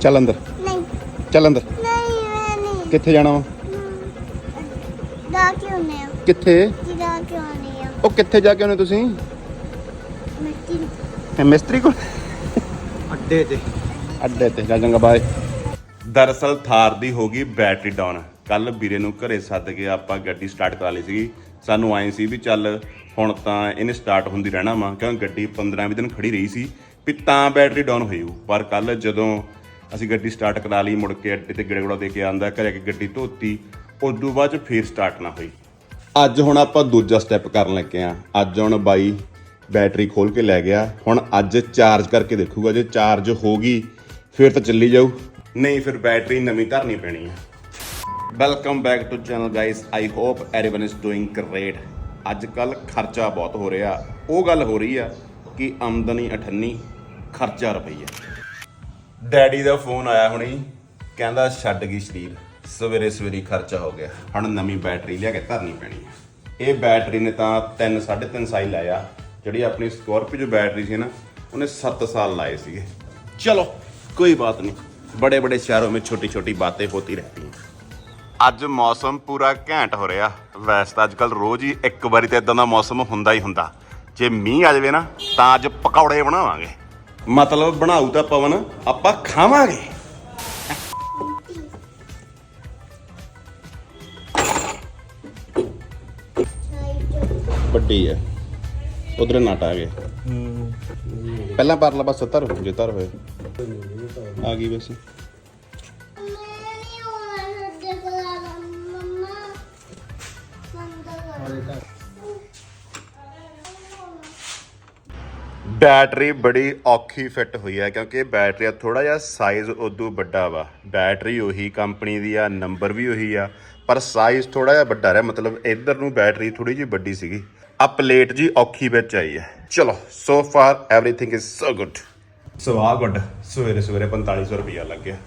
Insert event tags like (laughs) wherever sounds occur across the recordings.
ਚੱਲ ਅੰਦਰ। ਨਹੀਂ। ਚੱਲ ਅੰਦਰ। ਨਹੀਂ ਮੈਂ ਨਹੀਂ। ਕਿੱਥੇ ਜਾਣਾ ਵਾ? ਦਾ ਕਿਉਂ ਨਹੀਂ ਕਿੱਥੇ? ਜਿਦਾ ਕਿਉਂ ਨਹੀਂ ਆ। ਉਹ ਕਿੱਥੇ ਜਾ ਕੇ ਆਉਣੇ ਤੁਸੀਂ? ਮਿੱਟੀ ਇਹ ਮਿਸਤਰੀ ਕੋਲ? ਅੱਡੇ ਤੇ। ਅੱਡੇ ਤੇ। ਚੱਲ ਚੰਗਾ ਬਾਏ। ਦਰਅਸਲ ਥਾਰ ਦੀ ਹੋ ਗਈ ਬੈਟਰੀ ਡਾਊਨ। ਕੱਲ ਵੀਰੇ ਨੂੰ ਘਰੇ ਸੱਦ ਕੇ ਆਪਾਂ ਗੱਡੀ ਸਟਾਰਟ ਕਰਾ ਲਈ ਸੀਗੀ। ਸਾਨੂੰ ਆਏ ਸੀ ਵੀ ਚੱਲ ਹੁਣ ਤਾਂ ਇਹਨੇ ਸਟਾਰਟ ਹੁੰਦੀ ਰਹਿਣਾ ਵਾ ਕਿਉਂਕਿ ਗੱਡੀ 15 20 ਦਿਨ ਖੜੀ ਰਹੀ ਸੀ ਵੀ ਤਾਂ ਬੈਟਰੀ ਡਾਊਨ ਹੋਈ ਪਰ ਕੱਲ ਜਦੋਂ ਅਸੀਂ ਗੱਡੀ ਸਟਾਰਟ ਕਰਾ ਲਈ ਮੁੜ ਕੇ ਅੱਡੇ ਤੇ ਗੜਗੜਾ ਦੇ ਕੇ ਆਂਦਾ ਘਰੇ ਆ ਕੇ ਗੱਡੀ ਧੋਤੀ ਉਦੋਂ ਬਾਅਦ ਚ ਫੇਰ ਸਟਾਰਟ ਨਾ ਹੋਈ ਅੱਜ ਹੁਣ ਆਪਾਂ ਦੂਜਾ ਸਟੈਪ ਕਰਨ ਲੱਗੇ ਆ ਅੱਜ ਹੁਣ ਬਾਈ ਬੈਟਰੀ ਖੋਲ ਕੇ ਲੈ ਗਿਆ ਹੁਣ ਅੱਜ ਚਾਰਜ ਕਰਕੇ ਦੇਖੂਗਾ ਜੇ ਚਾਰਜ ਹੋ ਗਈ ਫਿਰ ਤਾਂ ਚੱਲੀ ਜਾਊ ਨਹੀਂ ਫਿਰ ਬੈਟਰੀ ਨਵੀਂ ਧਰਨੀ ਪੈਣੀ ਆ welcome back to channel guys I hope everyone is doing great ਅੱਜ ਕੱਲ ਖਰਚਾ ਬਹੁਤ ਹੋ ਰਿਹਾ ਉਹ ਗੱਲ ਹੋ ਰਹੀ ਆ ਕਿ ਆਮਦਨੀ 98 ਖਰਚਾ ਰੁਪਈਆ ਡੈਡੀ ਦਾ ਫੋਨ ਆਇਆ ਹੁਣੀ ਕਹਿੰਦਾ ਛੱਡ ਗਈ ਸ਼ਰੀਰ ਸਵੇਰੇ ਸਵੇਰੇ ਖਰਚਾ ਹੋ ਗਿਆ। ਹੁਣ ਨਵੀਂ ਬੈਟਰੀ ਲਿਆ ਕੇ ਧਰਨੀ ਪੈਣੀ ਹੈ ਇਹ ਬੈਟਰੀ ਨੇ ਤਾਂ 3 3.5 ਸਾਲ ਲਾਇਆ। ਜਿਹੜੀ ਆਪਣੀ ਸਕੋਰਪੀਓ ਬੈਟਰੀ ਸੀ ਨਾ ਉਹਨੇ 7 ਸਾਲ ਲਾਏ ਸੀਗੇ। ਚਲੋ ਕੋਈ ਬਾਤ ਨਹੀਂ। ਬੜੇ ਬੜੇ ਸ਼ਹਿਰੋਂ ਵਿੱਚ ਛੋਟੀ ਛੋਟੀ ਬਾतें ਹੋਤੀ ਰਹਤੀ ਹੈ ਅੱਜ ਮੌਸਮ ਪੂਰਾ ਘੈਂਟ ਹੋ ਰਿਹਾ। ਵੈਸੇ ਤਾਂ ਅੱਜਕੱਲ ਰੋਜ਼ ਹੀ ਇੱਕ ਵਾਰੀ ਤੇ ਇਦਾਂ ਦਾ ਮੌਸਮ ਹੁੰਦਾ ਹੀ ਹੁੰਦਾ। ਜੇ ਮੀਂਹ ਆ ਜਾਵੇ ਨਾ ਤਾਂ ਅੱਜ ਪਕੌੜੇ ਬਣਾਵਾਂਗੇ। ਮਤਲਬ ਬਣਾਉ ਤਾਂ ਪਵਨ ਆਪਾਂ ਖਾਵਾਂਗੇ। ਵੱਡੀ ਹੈ ਉਧਰ ਨਟ ਆ ਗਏ। ਪਹਿਲਾਂ ਪਰ ਲਾ ਬਸ ਤਰ ਜੇ ਤਰ ਹੋਏ। ਆ ਗਈ ਵੈਸੇ ਬੈਟਰੀ ਬੜੀ ਔਖੀ ਫਿੱਟ ਹੋਈ ਹੈ ਕਿਉਂਕਿ ਬੈਟਰੀ ਦਾ ਥੋੜਾ ਜਿਹਾ ਸਾਈਜ਼ ਉਦੋਂ ਵੱਡਾ ਵਾ ਬੈਟਰੀ ਉਹੀ ਕੰਪਨੀ ਦੀ ਆ ਨੰਬਰ ਵੀ ਉਹੀ ਆ ਪਰ ਸਾਈਜ਼ ਥੋੜਾ ਜਿਹਾ ਵੱਡਾ ਰਿਹਾ ਮਤਲਬ ਇੱਧਰ ਨੂੰ ਬੈਟਰੀ ਥੋੜੀ ਜਿਹੀ ਵੱਡੀ ਸੀਗੀ ਆ ਪਲੇਟ ਜੀ ਔਖੀ ਵਿੱਚ ਆਈ ਹੈ ਚਲੋ so far everything is so good so ਆ ਗੁੱਡ ਸਵੇਰੇ ਸਵੇਰੇ 4500 ਰੁਪਇਆ ਲੱਗ ਗਿਆ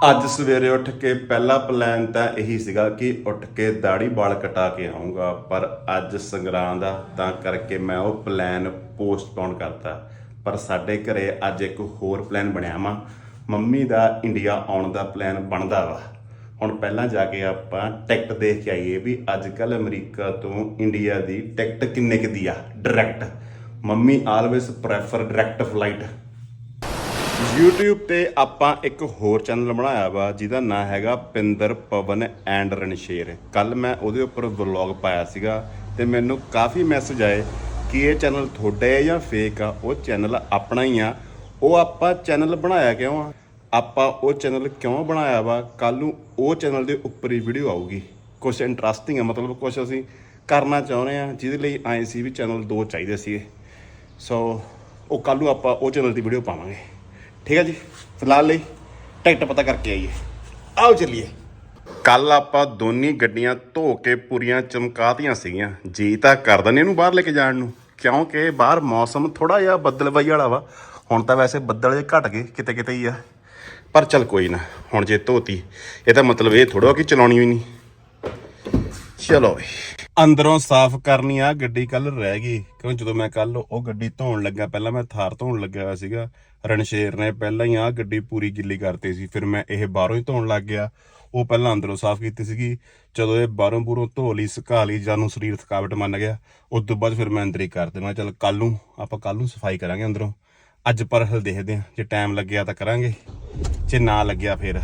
ਅੱਜ ਸਵੇਰੇ ਉੱਠ ਕੇ ਪਹਿਲਾ ਪਲਾਨ ਤਾਂ ਇਹੀ ਸੀਗਾ ਕਿ ਉੱਠ ਕੇ ਦਾੜੀ ਵਾਲ ਕਟਾ ਕੇ ਆਉਂਗਾ ਪਰ ਅੱਜ ਸੰਗਰਾਂ ਦਾ ਤਾਂ ਕਰਕੇ ਮੈਂ ਉਹ ਪਲਾਨ ਪੋਸਟਪੋਨ ਕਰਤਾ। ਪਰ ਸਾਡੇ ਘਰੇ ਅੱਜ ਇੱਕ ਹੋਰ ਪਲਾਨ ਬਣਿਆ ਵਾ। ਮੰਮੀ ਦਾ ਇੰਡੀਆ ਆਉਣ ਦਾ ਪਲਾਨ ਬਣਦਾ ਵਾ। ਹੁਣ ਪਹਿਲਾਂ ਜਾ ਕੇ ਆਪਾਂ ਟਿਕਟ ਦੇਖ ਕੇ ਆਈਏ ਵੀ ਅੱਜ ਕੱਲ ਅਮਰੀਕਾ ਤੋਂ ਇੰਡੀਆ ਦੀ ਟਿਕਟ ਕਿੰਨੇ ਕੁ ਦੀ ਆ, direct. Mummy always prefer direct flight. YouTube ਤੇ ਆਪਾਂ ਇੱਕ ਹੋਰ ਚੈਨਲ ਬਣਾਇਆ ਵਾ, ਜਿਹਦਾ ਨਾਮ ਹੈਗਾ ਪਿੰਦਰ ਪਵਨ ਐਂਡ ਰਣਸ਼ੇਰ। ਕੱਲ ਮੈਂ ਉਹਦੇ ਉੱਪਰ ਵਲੌਗ ਪਾਇਆ ਸੀਗਾ ਤੇ ਮੈਨੂੰ ਕਾਫੀ ਮੈਸੇਜ ਆਏ ਕਿ ਇਹ ਚੈਨਲ ਤੁਹਾਡਾ ਹੈ ਜਾਂ ਫੇਕ ਆ, ਉਹ ਚੈਨਲ ਆਪਣਾ ਹੀ ਆ। ਉਹ ਆਪਾਂ ਚੈਨਲ ਬਣਾਇਆ ਕਿਉਂ ਆ? ਆਪਾਂ ਉਹ ਚੈਨਲ ਕਿਉਂ ਬਣਾਇਆ ਵਾ? ਕੱਲ ਨੂੰ ਉਹ ਚੈਨਲ ਦੇ ਉੱਪਰ ਹੀ ਵੀਡੀਓ ਆਊਗੀ। ਕੁਝ ਇੰਟਰਸਟਿੰਗ ਆ, ਮਤਲਬ ਕੁਝ ਅਸੀਂ ਕਰਨਾ ਚਾਹੁੰਦੇ ਆ, ਜਿਹਦੇ ਲਈ ਆਏ ਸੀ ਵੀ ਚੈਨਲ ਦੋ ਚਾਹੀਦੇ ਸੀਗੇ। ਸੋ ਉਹ ਕੱਲ ਨੂੰ ਆਪਾਂ ਉਹ ਚੈਨਲ ਦੀ ਵੀਡੀਓ ਪਾਵਾਂਗੇ। ਠੀਕ ਹੈ ਜੀ, ਫਿਲਹਾਲ ਲਈ ਟਿਕਟ ਪਤਾ ਕਰਕੇ ਆਈਏ। ਆਓ ਚੱਲੀਏ। ਕੱਲ ਆਪਾਂ ਦੋਨੀ ਗੱਡੀਆਂ ਧੋ ਕੇ ਪੂਰੀਆਂ ਚਮਕਾਤੀਆਂ ਸੀਗੀਆਂ। ਜੀ ਤਾਂ ਕਰਦਾ ਨਹੀਂ ਇਹਨੂੰ ਬਾਹਰ ਲੈ ਕੇ ਜਾਣ ਨੂੰ। ਕਿਉਂਕਿ ਬਾਹਰ ਮੌਸਮ ਥੋੜਾ ਜਿਹਾ ਬੱਦਲਵਾਈ ਵਾਲਾ ਵਾ। ਹੁਣ ਤਾਂ ਵੈਸੇ ਬੱਦਲ ਜੇ ਘਟ ਗਏ ਕਿਤੇ ਕਿਤੇ ਹੀ ਆ। ਪਰ ਚੱਲ ਕੋਈ ਨਾ, ਹੁਣ ਜੇ ਧੋਤੀ, ਇਹ ਤਾਂ ਮਤਲਬ ਇਹ ਥੋੜਾ ਕਿ ਚਲਾਉਣੀ ਵੀ ਨਹੀਂ ਚਲੋ ਬਈ। ਅੰਦਰੋਂ ਸਾਫ਼ ਕਰਨੀ ਆ, ਗੱਡੀ ਕੱਲ ਰਹਿ ਗਈ। ਕਿਉਂ? ਜਦੋਂ ਮੈਂ ਕੱਲ ਉਹ ਗੱਡੀ ਧੋਣ ਲੱਗਾ ਪਹਿਲਾਂ ਮੈਂ ਥਾਰ ਧੋਣ ਲੱਗਿਆ ਹੋਇਆ ਸੀਗਾ। ਰਣਸ਼ੇਰ ਨੇ ਪਹਿਲਾਂ ਹੀ ਆ ਗੱਡੀ ਪੂਰੀ ਗਿੱਲੀ ਕਰਤੀ ਸੀ। ਫਿਰ ਮੈਂ ਇਹ ਬਾਹਰੋਂ ਹੀ ਧੋਣ ਲੱਗ ਗਿਆ। ਉਹ ਪਹਿਲਾਂ ਅੰਦਰੋਂ ਸਾਫ਼ ਕੀਤੀ ਸੀਗੀ। ਜਦੋਂ ਇਹ ਬਾਹਰੋਂ ਬੂਰੋਂ ਧੋ ਲਈ, ਸੁਕਾ ਲਈ ਜਾਨੂੰ ਸਰੀਰ ਥਕਾਵਟ ਮੰਨ ਗਿਆ, ਉਸ ਤੋਂ ਬਾਅਦ ਫਿਰ ਮੈਂ ਅੰਦਰ ਹੀ ਕਰ ਦੇਣਾ ਚੱਲ ਕੱਲ ਨੂੰ, ਆਪਾਂ ਕੱਲ ਨੂੰ ਸਫ਼ਾਈ ਕਰਾਂਗੇ ਅੰਦਰੋਂ। ਅੱਜ ਪਰ ਹਲ ਦੇਖਦੇ ਆ ਜੇ ਟਾਈਮ ਲੱਗਿਆ ਤਾਂ ਕਰਾਂਗੇ। ਜੇ ਨਾ ਲੱਗਿਆ ਫਿਰ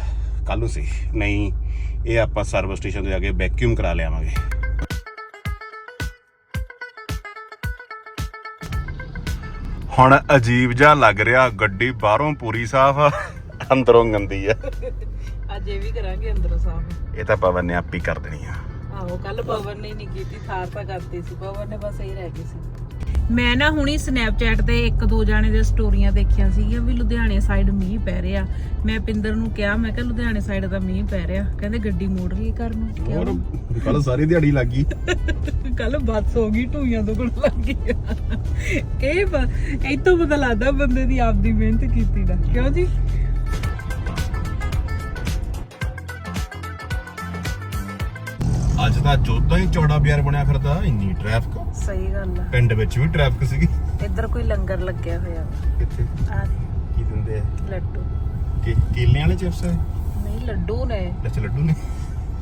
ਕੱਲ ਨੂੰ ਸੀ ਨਹੀਂ, ਇਹ ਆਪਾਂ ਸਰਵਿਸ ਸਟੇਸ਼ਨ ਤੇ ਜਾ ਕੇ ਵੈਕਿਊਮ ਕਰਾ ਲਿਆਵਾਂਗੇ। ਹੁਣ ਅਜੀਬ ਜਿਹਾ ਲੱਗ ਰਿਹਾ ਗੱਡੀ ਬਾਹਰੋਂ ਪੂਰੀ ਸਾਫ਼। ਆ ਅੰਦਰੋਂ ਗੰਦੀ ਆ। ਅੱਜ ਇਹ ਵੀ ਕਰਾਂਗੇ ਅੰਦਰੋਂ ਸਾਫ਼। ਇਹ ਤਾਂ ਪਵਨ ਨੇ ਆਪੀ ਕਰ ਦੇਣੀ ਆ। ਆਹੋ ਕੱਲ ਪਵਨ ਨੇ ਨਹੀਂ ਕੀਤੀ ਥਾਰ ਤਾਂ ਕਰਤੀ ਸੀ। ਪਵਨ ਨੇ ਬਸ ਇਹੀ ਰਹਿ ਗਈ ਸੀ। ਮੈਂ ਨਾ ਹੁਣੀ ਸਨੈਪਚੈਟ ਤੇ ਇੱਕ ਦੋ ਜਾਣੇ ਦੇ ਸਟੋਰੀਆਂ ਦੇਖੀਆਂ ਸੀਗੀਆਂ ਵੀ ਲੁਧਿਆਣੇ ਸਾਈਡ ਮੀਂਹ ਪੈ ਰਿਹਾ। ਮੈਂ ਪਿੰਦਰ ਨੂੰ ਕਿਹਾ ਮੈਂ ਕਿਹਾ ਲੁਧਿਆਣੇ ਸਾਈਡ ਦਾ ਮੀਂਹ ਪੈ ਰਿਹਾ। ਕਹਿੰਦੇ ਗੱਡੀ ਮੋੜ ਲਈ ਘਰ ਨੂੰ। ਹੋਰ ਕੱਲ ਸਾਰੀ ਦਿਹਾੜੀ ਲੱਗ ਗਈ। (laughs) ਕੱਲ ਬੱਸ ਹੋ ਗਈ ਢੂਈਆਂ ਦੁਗਣ ਲੱਗ ਗਈ। (laughs) ਇਹ ਇੱਥੋਂ ਪਤਾ ਲੱਗਦਾ ਬੰਦੇ ਦੀ ਆਪਦੀ ਮਿਹਨਤ ਕੀਤੀ ਦਾ। ਕਿਉਂ ਜੀ? ਅੱਜ ਤਾਂ ਜੋਤਾਂ ਹੀ ਚੌੜਾ ਬਿਆਰ ਬਣਿਆ ਫਿਰਦਾ ਇੰਨੀ ਟ੍ਰੈਫਿਕ ਸਹੀ ਗੱਲ ਆ। ਪਿੰਡ ਵਿੱਚ ਵੀ ਟ੍ਰੈਫਿਕ ਸੀਗੀ। ਇੱਧਰ ਕੋਈ ਲੰਗਰ ਲੱਗਿਆ ਹੋਇਆ ਕਿੱਥੇ (laughs) ਆ ਕੀ ਦਿੰਦੇ ਆ? ਲੱਡੂ। ਕਿ ਕੇਲੇ ਵਾਲੇ ਚਿਪਸ ਹੈ ਨਹੀਂ ਲੱਡੂ ਨੇ। ਅੱਛਾ ਲੱਡੂ ਨੇ।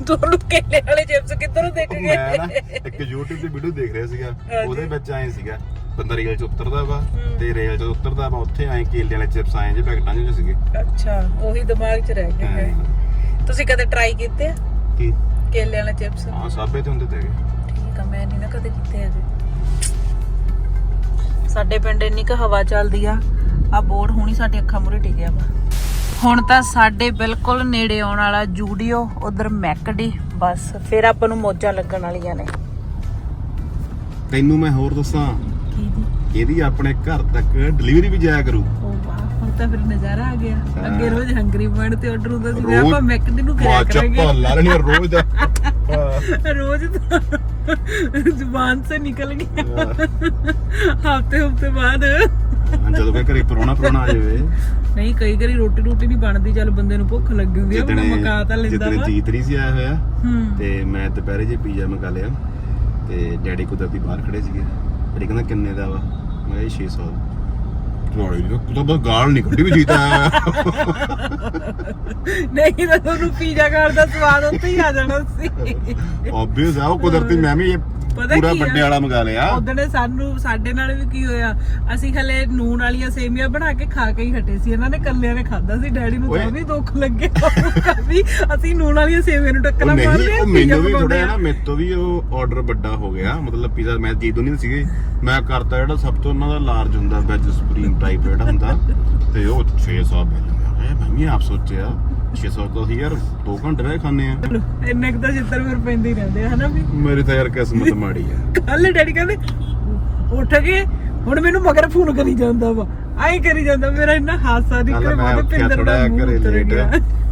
ਤੁਹਾਨੂੰ ਕੇਲੇ ਵਾਲੇ ਚਿਪਸ ਕਿੱਧਰੋਂ ਦੇਖ ਉਹ ਗਏ ਮੈਂ ਨਾ ਇੱਕ YouTube ਤੇ ਵੀਡੀਓ ਦੇਖ ਰਿਹਾ ਸੀਗਾ। ਹਾਂਜੀ। ਉਹਦੇ ਵਿੱਚ ਆਏ ਸੀਗਾ। ਬੰਦਾ ਰੇਲ ਚ ਉਤਰਦਾ ਵਾ ਹੂੰ। ਤੇ ਰੇਲ ਚ ਉਤਰਦਾ ਵਾ ਉੱਥੇ ਆਏ ਕੇਲੇ ਵਾਲੇ ਚਿਪਸ ਆਏ ਜੇ ਪੈਕਟਾਂ ਜਿਹੇ ਸੀਗੇ। ਅੱਛਾ ਉਹੀ ਦਿਮਾਗ 'ਚ ਰਹਿ ਗਿਆ ਹੈ। ਤੁਸੀਂ ਕਦੇ ਟਰਾਈ ਕੀਤੇ ਆ? ਕੀ? ਕੇਲੇ ਵਾਲੇ ਚਿਪਸ ਹਾਂ ਸਾਬੇ ਤੇ ਹੁੰਦੇ ਤੇ ਹੈਗੇ। ਠੀਕ ਆ ਮੈਂ ਨਹੀਂ ਨਾ ਕਦੇ ਕੀਤੇ ਹੈਗੇ ਸਾਡੇ ਪਿੰਡ ਇੰਨੀ ਕੁ ਹਵਾ ਚੱਲਦੀ ਆ ਆ ਬੋਰਡ ਹੁਣੀ ਸਾਡੇ ਅੱਖਾਂ ਮੂਰੇ ਟਿਕਿਆ ਵਾ। ਹੁਣ ਤਾਂ ਸਾਡੇ ਬਿਲਕੁਲ ਨੇੜੇ ਆਉਣ ਵਾਲਾ ਜੂਡੀਓ ਉਧਰ ਮੈਕਡੀ ਬਸ ਫਿਰ ਆਪਾਂ ਨੂੰ ਮੋਜਾਂ ਲੱਗਣ ਵਾਲੀਆਂ ਨੇ। ਤੈਨੂੰ ਮੈਂ ਹੋਰ ਦੱਸਾਂ ਕੀ ਜੀ? ਇਹਦੀ ਆਪਣੇ ਘਰ ਤੱਕ ਡਿਲੀਵਰੀ ਵੀ ਜਾਇਆ ਕਰੂ। ਉਹ ਵਾਹ ਹੁਣ ਤਾਂ ਫਿਰ ਨਜ਼ਾਰਾ ਆ ਗਿਆ। ਅੱਗੇ ਰੋਜ਼ ਹੰਗਰੀ ਬਰਡ ਤੇ ਆਰਡਰ ਹੁੰਦਾ ਸੀ ਰੋਜ਼- ਆਪਾਂ ਮੈਕਡੀ ਨੂੰ ਕਰਿਆ ਕਰਾਂਗੇ। ਚੱਪਾ ਲਾ ਲੈਣੀ ਆ ਰੋਜ਼ ਦਾ। (laughs) ਹਾਂ। रोज ਜ਼ੁਬਾਨ ਸੇ ਨਿਕਲ ਗਿਆ ਹਫ਼ਤੇ ਹਫ਼ਤੇ ਬਾਅਦ। ਜਦੋਂ ਕੋਈ ਘਰੇ ਪਰੋਣਾ ਪਰੋਣਾ ਆ ਜਾਵੇ। ਨਹੀਂ ਕਈ ਕਰੀ ਰੋਟੀ ਰੋਟੀ ਨਹੀਂ ਬਣਦੀ ਚੱਲ ਬੰਦੇ ਨੂੰ ਭੁੱਖ ਲੱਗੀ ਹੁੰਦੀ ਆ ਬੰਦਾ ਮਕਾ ਤਾਂ ਲੈਂਦਾ ਵਾ। ਜਿੱਦਣ ਜੀਤਰੀ ਸੀ ਆਇਆ ਹੋਇਆ ਤੇ ਮੈਂ ਦੁਪਹਿਰੇ ਜੇ ਪੀਜ਼ਾ ਮੰਗਾ ਲਿਆ ਤੇ ਡੈਡੀ ਕੁਦਰਤੀ ਬਾਹਰ ਖੜੇ ਸੀਗੇ। ਡੈਡੀ ਕਹਿੰਦਾ ਕਿੰਨੇ ਦਾ ਵਾ? ਮੈਂ ਕਿਹਾ 600 ਰੋੜੀ ਨੂੰ ਤਾਂ ਬਸ ਗਾਲ ਨਹੀਂ ਕੱਢੀ ਵੀ ਜੀਤ ਨਹੀਂ ਤਾਂ ਤੁਹਾਨੂੰ ਪੀਜ਼ਾ ਖਾਣ ਦਾ ਸਵਾਦ ਉੱਥੇ ਹੀ ਆ ਜਾਣਾ ਸੀ। ਆਬਵੀਅਸ ਆ ਉਹ ਕੁਦਰਤੀ ਮੈਂ ਵੀ ਇਹ ਪਤਾ ਪੂਰਾ ਕੀ ਆ? ਵੱਡੇ ਵਾਲਾ ਮੰਗਾ ਲਿਆ। ਉਦੋਂ ਸਾਨੂੰ ਸਾਡੇ ਨਾਲ ਵੀ ਕੀ ਹੋਇਆ? ਅਸੀਂ ਹਲੇ ਨੂਨ ਵਾਲੀਆਂ ਸੇਮੀਆਂ ਬਣਾ ਕੇ ਖਾ ਕੇ ਹੀ ਹਟੇ ਸੀ। ਇਹਨਾਂ ਨੇ ਕੱਲਿਆਂ ਨੇ ਖਾਦਾ ਸੀ। ਡੈਡੀ ਨੂੰ ਤਾਂ। ਵੀ ਦੁੱਖ ਲੱਗਿਆ ਵੀ ਅਸੀਂ ਨੂਨ ਵਾਲੀਆਂ ਸੇਮੀਆਂ ਨੂੰ ਉਹ ਟੱਕਰਾਂ ਮਾਰਦੇ ਨਹੀਂ ਆ ਉਹ ਮੈਨੂੰ ਵੀ ਥੋੜਾ। ਨਾ ਮੇਰੇ ਤੋਂ ਵੀ ਉਹ ਆਰਡਰ ਵੱਡਾ ਹੋ ਗਿਆ। ਮਤਲਬ ਪੀਜ਼ਾ ਮੈਂ ਜੀਦੂ ਨਹੀਂ ਸੀਗੇ। ਮੈਂ ਕਰਤਾ ਜਿਹੜਾ ਸਭ ਤੋਂ ਉਹਨਾਂ ਦਾ ਲਾਰਜ ਹੁੰਦਾ ਵੈਜ ਸੁਪਰੀਮ ਟਾਈਪ ਜਿਹੜਾ ਹੁੰਦਾ ਤੇ ਉਹ 600 ਮਿਲ ਗਿਆ ਮੈਂ ਵੀ ਆਪ ਸੋਚਿਆ 600 ਤਾਂ ਅਸੀਂ ਯਾਰ 2 ਘੰਟੇ ਰਹਿ ਖਾਣੇ ਆ ਇੰਨੇ ਕੁ ਤਾਂ ਛਿੱਤਰ ਫਿਰ ਪੈਂਦੇ ਹੀ ਰਹਿੰਦੇ ਆ ਹਨਾ ਵੀ? ਮੇਰੀ ਤਾਂ ਯਾਰ ਕਿਸਮਤ ਮਾੜੀ ਆ। ਕੱਲ ਡੈਡੀ ਕਹਿੰਦੇ ਉੱਠ ਗਏ ਹੁਣ ਮੈਨੂੰ ਮਗਰ ਫੋਨ ਕਰੀ ਜਾਂਦਾ ਵਾ। ਆਈ ਕਰੀ ਜਾਂਦਾ ਮੇਰਾ ਇੰਨਾ ਹਾਸਾ ਕੱਲ ਨਿਕਲ ਮੈਂ ਉੱਠਿਆ ਪਿੰਦਰ ਦਾ ਮੂੰਹ ਉਤਰ ਗਿਆ।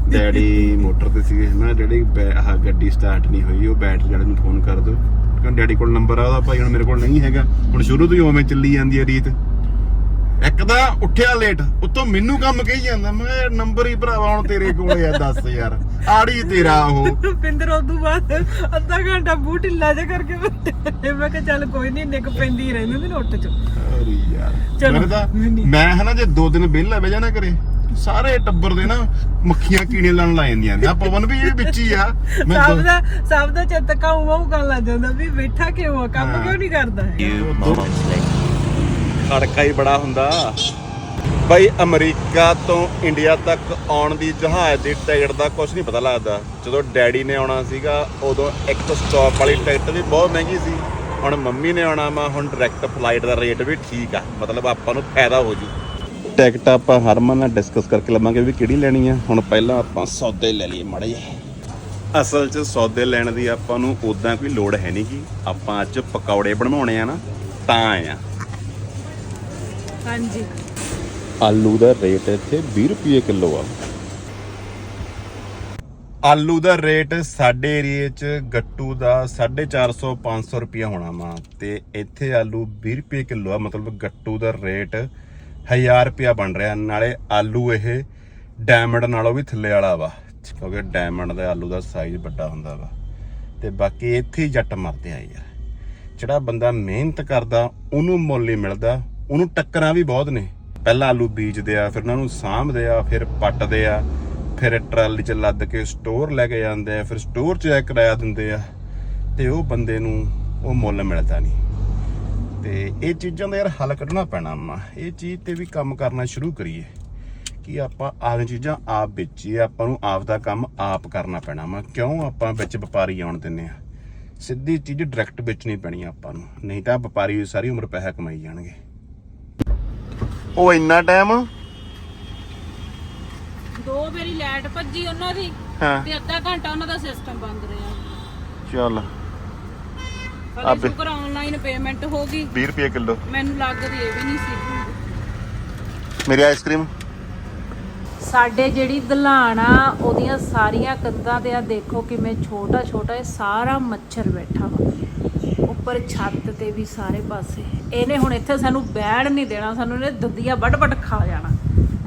ਡੈਡੀ ਮੋਟਰ ਤੇ ਸੀਗੇ ਨਾ ਬੈ- ਆਹ ਗੱਡੀ ਸਟਾਰਟ ਨਹੀਂ ਹੋਈ ਉਹ ਬੈਟਰੀ ਵਾਲੇ ਨੂੰ ਫੋਨ ਕਰ ਦਿਓ। ਕਹਿੰਦਾ ਡੈਡੀ ਕੋਲ ਨੰਬਰ ਆ ਉਹਦਾ ਭਾਈ ਹੁਣ ਮੇਰੇ ਕੋਲ ਨਹੀਂ ਹੈਗਾ। ਹੁਣ ਸ਼ੁਰੂ ਤੋਂ ਹੀ ਉਵੇਂ ਚੱਲੀ ਜਾਂਦੀ ਹੈ ਰੀਤ। ਇੱਕ ਤਾਂ ਉੱਠਿਆ ਲੇਟ ਉੱਤੋਂ ਮੈਨੂੰ ਕੰਮ ਕਹੀ ਜਾਂਦਾ ਮੈਂ ਨੰਬਰ ਹੀ ਭਰਾਵਾ ਹੁਣ ਤੇਰੇ ਕੋਲ ਆ ਦੱਸ ਯਾਰ। ਆੜੀ ਤੇਰਾ ਉਹ। ਪਿੰਦਰ ਉਦੋਂ ਬਾਅਦ ਅੱਧਾ ਘੰਟਾ ਮੂੰਹ ਢਿੱਲਾ ਜਿਹਾ ਕਰਕੇ ਬੈਠੇ। ਮੈਂ ਕਿਹਾ ਚੱਲ ਕੋਈ ਨਹੀਂ ਨਿਕ ਪੈਂਦੀ ਹੀ ਰਹਿੰਦੀ ਹੁੰਦੀ ਉੱਠ ਚ। ਅਰੇ ਯਾਰ ਚਲੋ, ਮੈਂ ਤਾਂ ਨਹੀਂ। ਮੈਂ ਹਨਾ ਜੇ ਦੋ ਦਿਨ ਵਿਹਲਾ ਬਹਿ ਜਾਣਾ ਕਰੇ ਸਾਰੇ ਟੱਬਰ ਦੇ ਨਾ ਮੱਖੀਆਂ ਕੀੜੇ ਲੜਨ ਲੱਗ ਜਾਂਦੀਆਂ ਨੇ। ਆ ਪਵਨ ਵੀ ਇਹ ਵਿੱਚ ਹੀ ਆ। ਮੈਂ ਸਭ ਦੋ- ਦਾ ਸਭ ਦਾ ਚਿੱਤ ਕਾਉ ਵਾਉ ਕਰਨ ਲੱਗ ਜਾਂਦਾ ਵੀ ਬੈਠਾ ਕਿਉਂ ਆ? ਕੰਮ ਹਾਂ। ਕਿਉਂ ਨਹੀਂ ਕਰਦਾ ਹੈ ਖੜਕਾ ਹੀ ਬੜਾ ਹੁੰਦਾ। ਬਈ ਅਮਰੀਕਾ ਤੋਂ ਇੰਡੀਆ ਤੱਕ ਆਉਣ ਦੀ ਜਹਾਜ਼ ਦੀ ਟਿਕਟ ਦਾ ਕੁਝ ਨਹੀਂ ਪਤਾ ਲੱਗਦਾ। ਜਦੋਂ ਡੈਡੀ ਨੇ ਆਉਣਾ ਸੀਗਾ, ਉਦੋਂ ਇੱਕ ਸਟਾਪ ਵਾਲੀ ਟਿਕਟ ਵੀ ਬਹੁਤ ਮਹਿੰਗੀ ਸੀ। ਹੁਣ ਮੰਮੀ ਨੇ ਆਉਣਾ ਵਾ, ਹੁਣ ਡਾਇਰੈਕਟ ਫਲਾਈਟ ਦਾ ਰੇਟ ਵੀ ਠੀਕ ਆ। ਮਤਲਬ ਆਪਾਂ ਨੂੰ ਫਾਇਦਾ ਹੋ ਜੂ। ਟਿਕਟ ਆਪਾਂ ਹਰਮਨ ਨਾਲ ਡਿਸਕਸ ਕਰਕੇ ਲਵਾਂਗੇ ਵੀ ਕਿਹੜੀ ਲੈਣੀ ਆ। ਹੁਣ ਪਹਿਲਾਂ ਆਪਾਂ ਸੌਦੇ ਲੈ ਲਈਏ ਮਾੜੇ ਅਸਲ 'ਚ ਸੌਦੇ ਲੈਣ ਦੀ ਆਪਾਂ ਨੂੰ ਉਦਾਂ ਕੋਈ ਲੋੜ ਹੈ ਨਹੀਂ ਗੀ। ਆਪਾਂ ਅੱਜ ਪਕੌੜੇ ਬਣਵਾਉਣੇ ਆ ਨਾ, ਤਾਂ ਆਏ ਆ। ਹਾਂਜੀ। ਆਲੂ ਦਾ ਰੇਟ ਇੱਥੇ 20 ਰੁਪਏ ਕਿਲੋ ਆ। ਆਲੂ ਦਾ ਰੇਟ ਸਾਡੇ ਏਰੀਏ 'ਚ ਗੱਟੂ ਦਾ 450 500 ਰੁਪਏ ਹੋਣਾ ਵਾ ਤੇ ਇੱਥੇ ਆਲੂ 20 ਰੁਪਏ ਕਿਲੋ ਆ, ਮਤਲਬ ਗੱਟੂ ਦਾ ਰੇਟ 1000 ਰੁਪਿਆ ਬਣ ਰਿਹਾ। ਨਾਲੇ ਆਲੂ ਇਹ ਡਾਇਮੰਡ ਨਾਲੋਂ ਵੀ ਥੱਲੇ ਵਾਲਾ ਵਾ, ਕਿਉਂਕਿ ਡਾਇਮੰਡ ਦਾ ਆਲੂ ਦਾ ਸਾਈਜ਼ ਵੱਡਾ ਹੁੰਦਾ ਵਾ। ਤੇ ਬਾਕੀ ਇੱਥੇ ਹੀ ਜੱਟ ਮਰਦੇ ਆ ਯਾਰ। ਜਿਹੜਾ ਬੰਦਾ ਮਿਹਨਤ ਕਰਦਾ, ਉਹਨੂੰ ਮੁੱਲ ਨਹੀਂ ਮਿਲਦਾ ਉਹਨੂੰ ਟੱਕਰਾਂ ਵੀ ਬਹੁਤ ਨੇ। ਪਹਿਲਾਂ ਆਲੂ ਬੀਜਦੇ ਆ, ਫਿਰ ਉਹਨਾਂ ਨੂੰ ਸਾਂਭਦੇ ਆ, ਫਿਰ ਪੱਟਦੇ ਆ, ਫਿਰ ਟਰਾਲੀ 'ਚ ਲੱਦ ਕੇ ਸਟੋਰ ਲੈ ਕੇ ਜਾਂਦੇ ਆ, ਫਿਰ ਸਟੋਰ 'ਚ ਕਿਰਾਇਆ ਦਿੰਦੇ ਆ ਤੇ ਉਹ ਬੰਦੇ ਨੂੰ ਉਹ ਮੁੱਲ ਮਿਲਦਾ ਨਹੀਂ। ਤੇ ਇਹ ਚੀਜ਼ਾਂ ਦਾ ਯਾਰ ਹੱਲ ਕੱਢਣਾ ਪੈਣਾ ਮਾ। ਇਹ ਚੀਜ਼ ਤੇ ਵੀ ਕੰਮ ਕਰਨਾ ਸ਼ੁਰੂ ਕਰੀਏ ਕਿ ਆਪਾਂ ਆਪਦੀਆਂ ਚੀਜ਼ਾਂ ਆਪ ਵੇਚੀਏ, ਆਪਾਂ ਨੂੰ ਆਪ ਦਾ ਕੰਮ ਆਪ ਕਰਨਾ ਪੈਣਾ ਵਾ ਕਿਉਂ ਆਪਾਂ ਵਿੱਚ ਵਪਾਰੀ ਆਉਣ ਦਿੰਨੇ ਆ? ਸਿੱਧੀ ਚੀਜ਼ ਡਾਇਰੈਕਟ ਵੇਚਣੀ ਪੈਣੀ ਆਪਾਂ ਨੂੰ। ਨਹੀਂ ਤਾਂ ਵਪਾਰੀ ਸਾਰੀ ਉਮਰ ਪੈਸਾ ਕਮਾਈ ਜਾਣਗੇ। ਉਹ ਇੰਨਾ ਟਾਈਮ ਦੋ ਵਾਰੀ ਲਾਈਟ ਭੱਜੀ ਉਹਨਾਂ ਦੀ ਹਾਂ। ਤੇ ਅੱਧਾ ਘੰਟਾ ਉਹਨਾਂ ਦਾ ਸਿਸਟਮ ਬੰਦ ਰਿਹਾ। ਚੱਲ। ਅਬੇ। ਸ਼ੁਕਰ ਆਨਲਾਈਨ ਪੇਮੈਂਟ ਹੋ ਗਈ। 20 ਰੁਪਏ ਕਿਲੋ। ਮੈਨੂੰ ਲੱਗਦੀ ਇਹ ਵੀ ਨਹੀਂ ਸੀ। ਮੇਰੀ ਆਈਸਕ੍ਰੀਮ ਸਾਡੇ ਜਿਹੜੀ ਦਲਾਨ ਆ ਉਹਦੀਆਂ ਸਾਰੀਆਂ ਕੰਧਾਂ ਤੇ ਆ ਦੇਖੋ ਕਿਵੇਂ ਛੋਟਾ ਛੋਟਾ ਇਹ ਸਾਰਾ ਮੱਛਰ ਬੈਠਾ ਵਾ। ਉੱਪਰ ਛੱਤ ਤੇ ਵੀ ਸਾਰੇ ਪਾਸੇ। ਇਹਨੇ ਹੁਣ ਇੱਥੇ ਸਾਨੂੰ ਬੈਠ ਨਹੀਂ ਦੇਣਾ ਸਾਨੂੰ ਇਹਨੇ ਦੰਦੀਆਂ ਵੱਡ ਵੱਡ ਖਾ ਜਾਣਾ।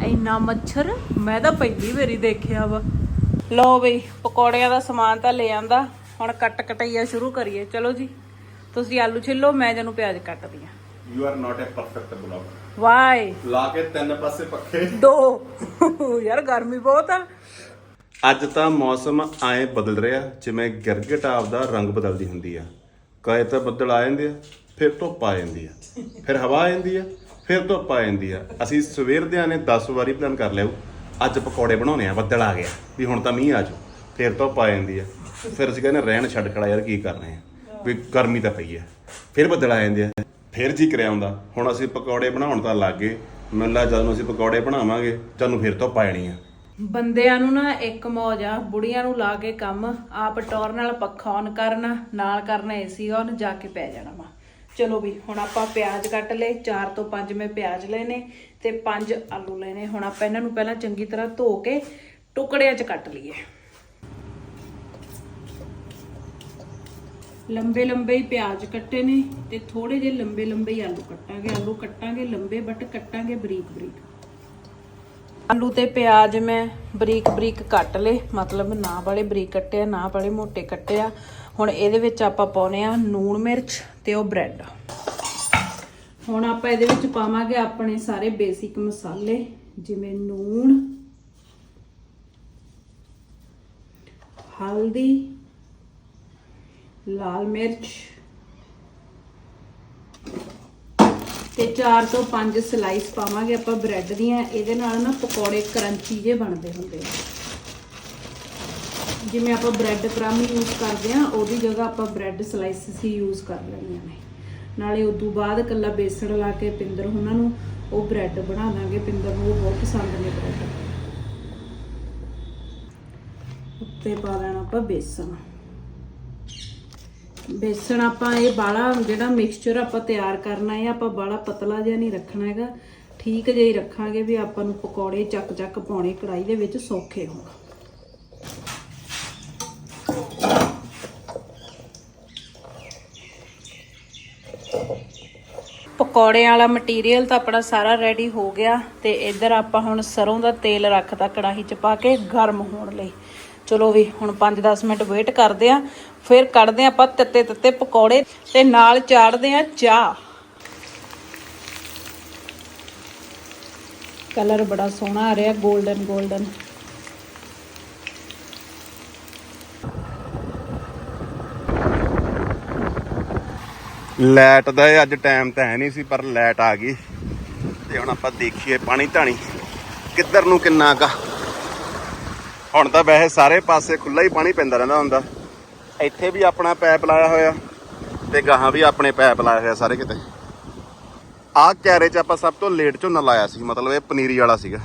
ਇੰਨਾ ਮੱਛਰ ਮੈਂ ਤਾਂ ਪਹਿਲੀ ਵਾਰੀ ਦੇਖਿਆ ਵਾ। ਲਓ ਬਈ ਪਕੌੜਿਆਂ ਦਾ ਸਮਾਨ ਤਾਂ ਲੈ ਆਂਦਾ। ਹੁਣ ਕੱਟ ਕਟਈਆ ਸ਼ੁਰੂ ਕਰੀਏ। ਚਲੋ ਜੀ ਤੁਸੀਂ ਆਲੂ ਛਿੱਲੋ ਮੈਂ ਜਨੂੰ ਪਿਆਜ਼ ਕੱਟਦੀ ਆ। You are not a perfect blogger Y ਲਾ ਕੇ ਤਿੰਨ ਪਾਸੇ ਪੱਖੇ। ਦੋ। ਯਾਰ ਗਰਮੀ ਬਹੁਤ ਆ। ਅੱਜ ਤਾਂ ਮੌਸਮ ਐਂ ਬਦਲ ਰਿਹਾ ਜਿਵੇਂ ਗਿਰਗਟ ਆਪਦਾ ਰੰਗ ਬਦਲਦੀ ਹੁੰਦੀ ਆ। ਕਦੇ ਤਾਂ ਬੱਦਲ ਆ ਜਾਂਦੇ ਆ, ਫਿਰ ਧੁੱਪ ਆ ਜਾਂਦੀ ਆ, ਫਿਰ ਹਵਾ ਆ ਜਾਂਦੀ ਆ, ਫਿਰ ਧੁੱਪ ਆ ਜਾਂਦੀ ਆ। ਅਸੀਂ ਸਵੇਰ ਦੇ ਨੇ 10 ਵਾਰੀ ਪਲਾਨ ਕਰ ਲਿਆ, ਅੱਜ ਪਕੌੜੇ ਬਣਾਉਣੇ ਆ, ਬੱਦਲ ਆ ਗਿਆ ਵੀ ਹੁਣ ਤਾਂ ਮੀਂਹ ਆ ਜਾਊ, ਫਿਰ ਧੁੱਪ ਆ ਜਾਂਦੀ ਆ। ਫਿਰ ਅਸੀਂ ਕਹਿੰਦੇ ਰਹਿਣ ਛੱਡ ਖੜਾ ਯਾਰ, ਕੀ ਕਰ ਰਹੇ ਆ ਵੀ ਗਰਮੀ ਤਾਂ ਪਈ ਆ, ਫਿਰ ਬੱਦਲ ਆ ਜਾਂਦੇ ਆ। ਫਿਰ ਜੀ ਕਰਿਆ ਹੁੰਦਾ, ਹੁਣ ਅਸੀਂ ਪਕੌੜੇ ਬਣਾਉਣ ਤਾਂ ਲੱਗ ਗਏ ਮੈਨੂੰ ਲੱਗਦਾ ਜਦੋਂ ਅਸੀਂ ਪਕੌੜੇ ਬਣਾਵਾਂਗੇ ਤੁਹਾਨੂੰ ਫਿਰ ਧੁੱਪ ਆ ਜਾਣੀ ਆ। ਬੰਦਿਆਂ ਨੂੰ ਨਾ ਇੱਕ ਮੌਜ ਆ, ਬੁੜੀਆਂ ਨੂੰ ਲਾ ਕੇ ਕੰਮ, ਆਪ ਟੌਰ ਨਾਲ ਪੱਖਾ ਔਨ ਕਰਨਾ, ਨਾਲ ਕਰਨਾ ਏਸੀ ਔਨ ਜਾ ਕੇ ਪੈ ਜਾਣਾ ਵਾ। ਚਲੋ ਵੀ, ਹੁਣ ਆਪਾਂ ਪਿਆਜ਼ ਕੱਟ ਲਏ 4 ਤੋਂ 5 ਮੈਂ ਪਿਆਜ਼ ਲਏ ਨੇ ਤੇ 5 ਆਲੂ ਲਏ ਨੇ। ਹੁਣ ਆਪਾਂ ਇਹਨਾਂ ਨੂੰ ਪਹਿਲਾਂ ਚੰਗੀ ਤਰ੍ਹਾਂ ਧੋ ਕੇ ਟੁਕੜਿਆਂ 'ਚ ਕੱਟ ਲਈਏ। ਲੰਬੇ ਲੰਬੇ ਹੀ ਪਿਆਜ਼ ਕੱਟੇ ਨੇ ਤੇ ਥੋੜੇ ਜਿਹੇ ਲੰਬੇ ਲੰਬੇ ਹੀ ਆਲੂ ਕੱਟਾਂਗੇ। ਆਲੂ ਕੱਟਾਂਗੇ ਲੰਬੇ ਬਟ ਕੱਟਾਂਗੇ ਬਰੀਕ ਬਰੀਕ ਆਲੂ ਤੇ ਪਿਆਜ਼ ਮੈਂ ਬਰੀਕ ਬਰੀਕ ਕੱਟ ਲਏ। ਮਤਲਬ ਨਾ ਵਾਲੇ ਬਰੀਕ ਕੱਟਿਆ ਨਾ ਵਾਲੇ ਮੋਟੇ ਕੱਟੇ ਆ। ਹੁਣ ਇਹਦੇ ਵਿੱਚ ਆਪਾਂ ਪਾਉਨੇ ਆ ਨੂਣ ਮਿਰਚ ਤੇ ਉਹ ਬ੍ਰੈਡ। ਹੁਣ ਆਪਾਂ ਇਹਦੇ ਵਿੱਚ ਪਾਵਾਂਗੇ ਆਪਣੇ ਸਾਰੇ ਬੇਸਿਕ ਮਸਾਲੇ, ਜਿਵੇਂ ਨੂਣ, ਹਲਦੀ, ਲਾਲ ਮਿਰਚ ਤੇ 4 ਤੋਂ 5 ਸਲਾਈਸ ਪਾਵਾਂਗੇ ਆਪਾਂ ਬ੍ਰੈਡ ਦੀਆਂ। ਇਹਦੇ ਨਾਲ ਨਾ ਪਕੌੜੇ ਕਰੰਚੀ ਜੇ ਬਣਦੇ ਹੁੰਦੇ ਆ। ਜਿਵੇਂ ਆਪਾਂ ਬ੍ਰੈਡ ਕ੍ਰਮ ਯੂਜ਼ ਕਰਦੇ ਆ, ਉਹਦੀ ਜਗ੍ਹਾ ਆਪਾਂ ਬ੍ਰੈਡ ਸਲਾਈਸ ਹੀ ਯੂਜ਼ ਕਰ ਲੈਣੀਆਂ ਨੇ ਨਾਲੇ ਉਦੋਂ ਬਾਅਦ ਕੱਲਾ ਬੇਸਣ ਲਾ ਕੇ ਪਿੰਦਰ ਉਹਨਾਂ ਨੂੰ ਉਹ ਬ੍ਰੈਡ ਬਣਾ ਦਾਂਗੇ। ਪਿੰਦਰ ਨੂੰ ਉਹ ਬਹੁਤ ਪਸੰਦ ਨੇ ਬ੍ਰੈਡ ਉੱਤੇ ਪਾ ਦੇਣਾ ਆਪਾਂ ਬੇਸਣ। ਬੇਸਣ ਆਪਾਂ ਇਹ ਬਾਲਾ ਜਿਹੜਾ ਮਿਕਸਚਰ ਆਪਾਂ ਤਿਆਰ ਕਰਨਾ ਹੈ, ਆਪਾਂ ਬਾਲਾ ਪਤਲਾ ਜਿਹਾ ਨਹੀਂ ਰੱਖਣਾ ਹੈਗਾ। ਠੀਕ ਜਿਹਾ ਹੀ ਰੱਖਾਂਗੇ ਵੀ ਆਪਾਂ ਨੂੰ ਪਕੌੜੇ ਚੱਕ ਚੱਕ ਪਾਉਣੇ ਕੜਾਈ ਦੇ ਵਿੱਚ ਸੌਖੇ ਹੋਣ। ਪਕੌੜਿਆਂ ਵਾਲਾ ਮਟੀਰੀਅਲ ਤਾਂ ਆਪਣਾ ਸਾਰਾ ਰੈਡੀ ਹੋ ਗਿਆ ਤੇ ਇੱਧਰ ਆਪਾਂ ਹੁਣ ਸਰੋਂ ਦਾ ਤੇਲ ਰੱਖਤਾ ਕੜਾਹੀ 'ਚ ਪਾ ਕੇ ਗਰਮ ਹੋਣ ਲਈ। ਚਲੋ ਵੀ ਹੁਣ 5-10 ਮਿੰਟ ਵੇਟ ਕਰਦੇ ਆ, ਫਿਰ ਕੱਢਦੇ ਆ ਆਪਾਂ ਤੱਤੇ ਤੱਤੇ ਪਕੌੜੇ ਤੇ ਨਾਲ ਚਾੜਦੇ ਆ ਚਾਹ। ਕਲਰ ਬੜਾ ਸੋਹਣਾ ਆ ਰਿਹਾ 골ਡਨ 골ਡਨ ਲਾਈਟ ਦਾ ਅੱਜ ਟਾਈਮ ਤਾਂ ਹੈ ਨਹੀਂ ਸੀ, ਪਰ ਲਾਈਟ ਆ ਗਈ। ਤੇ ਹੁਣ ਆਪਾਂ ਦੇਖੀਏ ਪਾਣੀ ਧਾਣੀ ਕਿੱਧਰ ਨੂੰ ਕਿੰਨਾ ਕਾ ਹੁਣ ਤਾਂ ਵੈਸੇ ਸਾਰੇ ਪਾਸੇ ਖੁੱਲਾ ਹੀ ਪਾਣੀ ਪੈਂਦਾ ਰਹਿੰਦਾ ਹੁੰਦਾ। ਇੱਥੇ ਵੀ ਆਪਣਾ ਪੈਪ ਲਾਇਆ ਹੋਇਆ ਤੇ ਗਾਹਾਂ ਵੀ ਆਪਣੇ ਪੈਪ ਲਾਇਆ ਹੋਇਆ ਸਾਰੇ ਕਿਤੇ। ਆਹ ਕੈਰੇ 'ਚ ਆਪਾਂ ਸਭ ਤੋਂ ਲੇਟ ਝੋਨਾ ਲਾਇਆ ਸੀ, ਮਤਲਬ ਇਹ ਪਨੀਰੀ ਵਾਲਾ ਸੀਗਾ।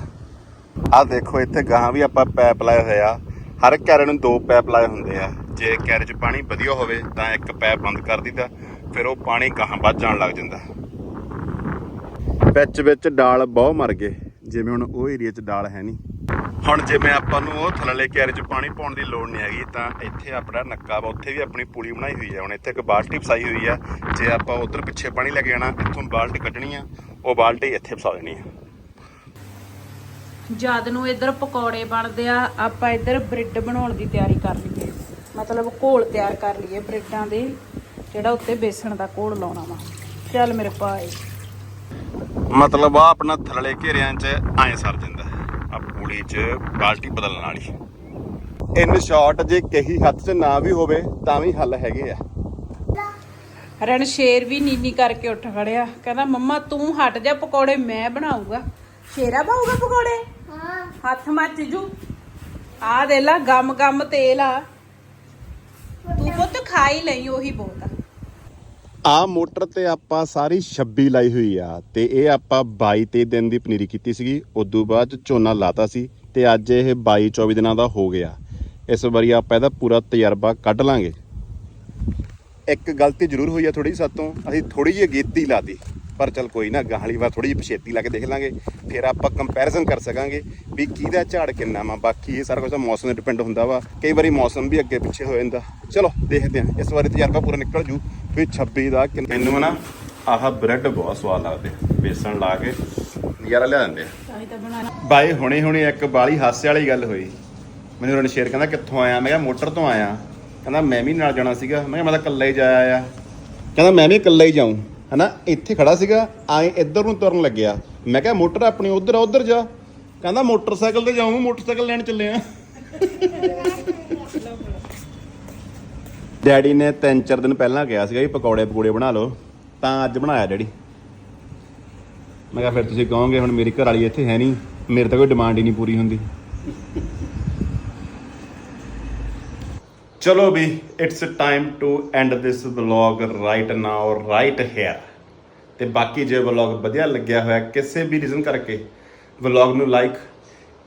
ਆਹ ਦੇਖੋ, ਇੱਥੇ ਗਾਹਾਂ ਵੀ ਆਪਾਂ ਪੈਪ ਲਾਇਆ ਹੋਇਆ ਹਰ ਕੈਰੇ ਨੂੰ ਦੋ ਪੈਪ ਲਾਏ ਹੁੰਦੇ ਆ। ਜੇ ਕੈਰੇ 'ਚ ਪਾਣੀ ਵਧੀਆ ਹੋਵੇ ਤਾਂ ਇੱਕ ਪੈਪ ਬੰਦ ਕਰ ਦਿੱਤਾ ਫਿਰ ਉਹ ਪਾਣੀ ਗਾਹਾਂ ਵੱਧ ਜਾਣ ਲੱਗ ਜਾਂਦਾ। ਵਿੱਚ ਵਿੱਚ ਡਾਲ ਬਹੁਤ ਮਰ ਗਏ, ਜਿਵੇਂ ਹੁਣ ਉਹ ਏਰੀਆ 'ਚ ਡਾਲ ਹੈ ਨਹੀਂ। ਹੁਣ ਜਿਵੇਂ ਆਪਾਂ ਨੂੰ ਉਹ ਥੱਲੇ ਕੈਰੇ 'ਚ ਪਾਣੀ ਪਾਉਣ ਦੀ ਲੋੜ ਨਹੀਂ ਹੈਗੀ ਤਾਂ ਇੱਥੇ ਆਪਣਾ ਨੱਕਾ ਵਾ ਉੱਥੇ ਵੀ ਆਪਣੀ ਪੁਲੀ ਬਣਾਈ ਹੋਈ ਹੈ। ਹੁਣ ਇੱਥੇ ਇੱਕ ਬਾਲਟੀ ਫਸਾਈ ਹੋਈ ਆ। ਜੇ ਆਪਾਂ ਉਧਰ ਪਿੱਛੇ ਪਾਣੀ ਲੈ ਕੇ ਜਾਣਾ ਇੱਥੋਂ ਬਾਲਟੀ ਕੱਢਣੀ ਆ ਉਹ ਬਾਲਟੀ ਇੱਥੇ ਫਸਾ ਦੇਣੀ ਆ। ਜਦ ਨੂੰ ਇੱਧਰ ਪਕੌੜੇ ਬਣਦੇ ਆ ਆਪਾਂ ਇੱਧਰ ਬ੍ਰੈਡ ਬਣਾਉਣ ਦੀ ਤਿਆਰੀ ਕਰ ਲਈਏ। ਮਤਲਬ ਘੋਲ ਤਿਆਰ ਕਰ ਲਈਏ ਬ੍ਰੈਡਾਂ ਦੇ ਜਿਹੜਾ ਉੱਤੇ ਬੇਸਣ ਦਾ ਘੋਲ ਲਾਉਣਾ ਵਾ। ਚੱਲ ਮੇਰੇ ਭਾਈ। ਮਤਲਬ ਆ ਆਪਣਾ ਥੱਲੇ ਘੇਰਿਆਂ 'ਚ ਐਂ ਸਰ ਜਾਂਦਾ। ਪੂੜੀ 'ਚ ਬਾਲਟੀ ਬਦਲਣ ਵਾਲੀ। ਇਨ ਸ਼ਾਰਟ ਜੇ ਕਹੀ ਹੱਥ 'ਚ ਨਾ ਵੀ ਹੋਵੇ ਤਾਂ ਵੀ ਹੱਲ ਹੈਗੇ ਆ। ਰਣ ਸ਼ੇਰ ਵੀ ਨੀਨੀ ਕਰਕੇ ਉੱਠ ਖੜਿਆ। ਕਹਿੰਦਾ ਮੰਮਾ ਤੂੰ ਹਟ ਜਾ ਪਕੌੜੇ ਮੈਂ ਬਣਾਉਂਗਾ ਸ਼ੇਰਾ ਪਾਊਗਾ ਪਕੌੜੇ? ਹਾਂ। ਹੱਥ ਮੱਚ ਜੂ। ਆ ਦੇ ਲਾ ਗਮ ਗਮ ਤੇਲ ਆ। ਤੂੰ ਪੁੱਤ ਖਾਈ ਲਈ ਉਹੀ ਬਹੁਤ ਆ। ਆ ਮੋਟਰ ਤੇ ਆਪਾਂ ਸਾਰੀ 26 ਲਾਈ ਹੋਈ ਆ ਤੇ ਇਹ ਆਪਾਂ 22 23 ਦਿਨ ਦੀ ਪਨੀਰੀ ਕੀਤੀ ਸੀਗੀ, ਉਦੋਂ ਬਾਅਦ 'ਚ ਝੋਨਾ ਲਾਤਾ ਸੀ ਤੇ ਅੱਜ ਇਹ 22 24 ਦਿਨਾਂ ਦਾ ਹੋ ਗਿਆ। ਇਸ ਵਾਰੀ ਆਪਾਂ ਇਹਦਾ ਪੂਰਾ ਤਜਰਬਾ ਕੱਢ ਲਾਂਗੇ। ਇੱਕ ਗਲਤੀ ਜ਼ਰੂਰ ਹੋਈ ਆ ਥੋੜੀ ਸਾਤੋਂ, ਅਸੀਂ ਥੋੜੀ ਜਿਹੀ ਅਗੇਤੀ ਲਾਤੀ ਪਰ ਚਲ ਕੋਈ ਨਾ ਗਾਹਲੀ ਵਾਰ ਥੋੜੀ ਜਿਹੀ ਪਛੇਤੀ ਲਾ ਕੇ ਦੇਖ ਲਾਂਗੇ। ਫਿਰ ਆਪਾਂ ਕੰਪੈਰੀਜ਼ਨ ਕਰ ਸਕਾਂਗੇ ਵੀ ਕਿਹਦਾ ਝਾੜ ਕਿੰਨਾ ਵਾ। ਬਾਕੀ ਇਹ ਸਾਰਾ ਕੁਝ ਤਾਂ ਮੌਸਮ ਤੇ ਡਿਪੈਂਡ ਹੁੰਦਾ ਵਾ। ਕਈ ਵਾਰੀ ਮੌਸਮ ਵੀ ਅੱਗੇ ਪਿੱਛੇ ਹੋ ਜਾਂਦਾ। ਚਲੋ ਦੇਖਦੇ ਹਾਂ। ਇਸ ਵਾਰੀ ਤਜਰਬਾ ਪੂਰਾ ਨਿਕਲ ਜੂ ਵੀ 26 ਦਾ ਕਿੰਨਾ ਮੈਨੂੰ ਨਾ ਆਹ ਬ੍ਰੈਡ ਬਹੁਤ ਸਵਾਦ ਲੱਗਦੇ ਬੇਸਣ ਲਾ ਕੇ ਨਜ਼ਾਰਾ ਲਿਆ ਦਿੰਦੇ ਬਾਈ ਹੁਣੇ ਹੁਣੇ ਇੱਕ ਬਾਲੀ ਹਾਸੇ ਵਾਲੀ ਗੱਲ ਹੋਈ। ਮੈਨੂੰ ਰਣਸ਼ੇਰ ਕਹਿੰਦਾ ਕਿੱਥੋਂ ਆਇਆ? ਮੈਂ ਕਿਹਾ ਮੋਟਰ ਤੋਂ ਆਇਆ। ਕਹਿੰਦਾ ਮੈਂ ਵੀ ਨਾਲ ਜਾਣਾ ਸੀਗਾ। ਮੈਂ ਕਿਹਾ ਮੈਂ ਤਾਂ ਇਕੱਲਾ ਹੀ ਜਾਇਆ ਆ ਕਹਿੰਦਾ ਮੈਂ ਵੀ ਇਕੱਲਾ ਹੀ ਜਾਊਂ। ਹਨਾ? ਇੱਥੇ ਖੜਾ ਸੀਗਾ, ਆਏ ਇੱਧਰ ਨੂੰ ਤੁਰਨ ਲੱਗਿਆ। ਮੈਂ ਕਿਹਾ, ਮੋਟਰ ਆਪਣੀ ਉਧਰ ਆ, ਉਧਰ ਜਾ। ਕਹਿੰਦਾ, ਮੋਟਰਸਾਈਕਲ ਤੇ ਜਾਊਂ, ਮੋਟਰਸਾਈਕਲ ਲੈਣ ਚੱਲੇ ਆ। ਡੈਡੀ ਨੇ ਤਿੰਨ ਚਾਰ ਦਿਨ ਪਹਿਲਾਂ ਕਿਹਾ ਸੀਗਾ ਵੀ ਪਕੌੜੇ ਪਕੌੜੇ ਬਣਾ ਲਓ। ਤਾਂ ਅੱਜ ਬਣਾਇਆ ਡੈਡੀ। ਮੈਂ ਕਿਹਾ, ਫਿਰ ਤੁਸੀਂ ਕਹੋਗੇ, ਹੁਣ ਮੇਰੀ ਘਰ ਵਾਲੀ ਇੱਥੇ ਹੈ ਨਹੀਂ, ਮੇਰੇ ਤਾਂ ਕੋਈ ਡਿਮਾਂਡ ਹੀ ਨਹੀਂ ਪੂਰੀ ਹੁੰਦੀ। ਚਲੋ ਵੀ it's time to end this vlog right now right here ਤੇ ਬਾਕੀ ਜੇ ਵਲੌਗ ਵਧੀਆ ਲੱਗਿਆ ਹੋਇਆ, ਕਿਸੇ ਵੀ ਰੀਜ਼ਨ ਕਰਕੇ ਵਲੌਗ ਨੂੰ ਲਾਈਕ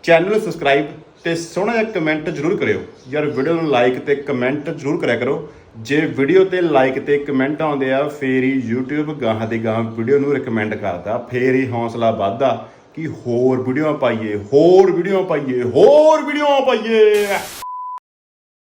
ਚੈਨਲ ਨੂੰ ਸਬਸਕ੍ਰਾਈਬ ਤੇ ਸੋਹਣਾ ਜਿਹਾ ਕਮੈਂਟ ਜ਼ਰੂਰ ਕਰਿਓ। ਯਾਰ ਵੀਡੀਓ ਨੂੰ ਲਾਈਕ ਤੇ ਕਮੈਂਟ ਜ਼ਰੂਰ ਕਰਿਆ ਕਰੋ। ਜੇ ਵੀਡੀਓ ਤੇ ਲਾਈਕ ਤੇ ਕਮੈਂਟ ਆਉਂਦੇ ਆ, ਫੇਰ ਹੀ YouTube ਗਾਹਾਂ ਦੀ ਗਾਹਾਂ ਵੀਡੀਓ ਨੂੰ ਰეკਮੈਂਡ ਕਰਦਾ, ਫੇਰ ਹੀ ਹੌਸਲਾ ਵੱਧਦਾ ਕਿ ਹੋਰ ਵੀਡੀਓ ਪਾਈਏ, ਹੋਰ ਵੀਡੀਓ ਪਾਈਏ, ਹੋਰ ਵੀਡੀਓ ਪਾਈਏ।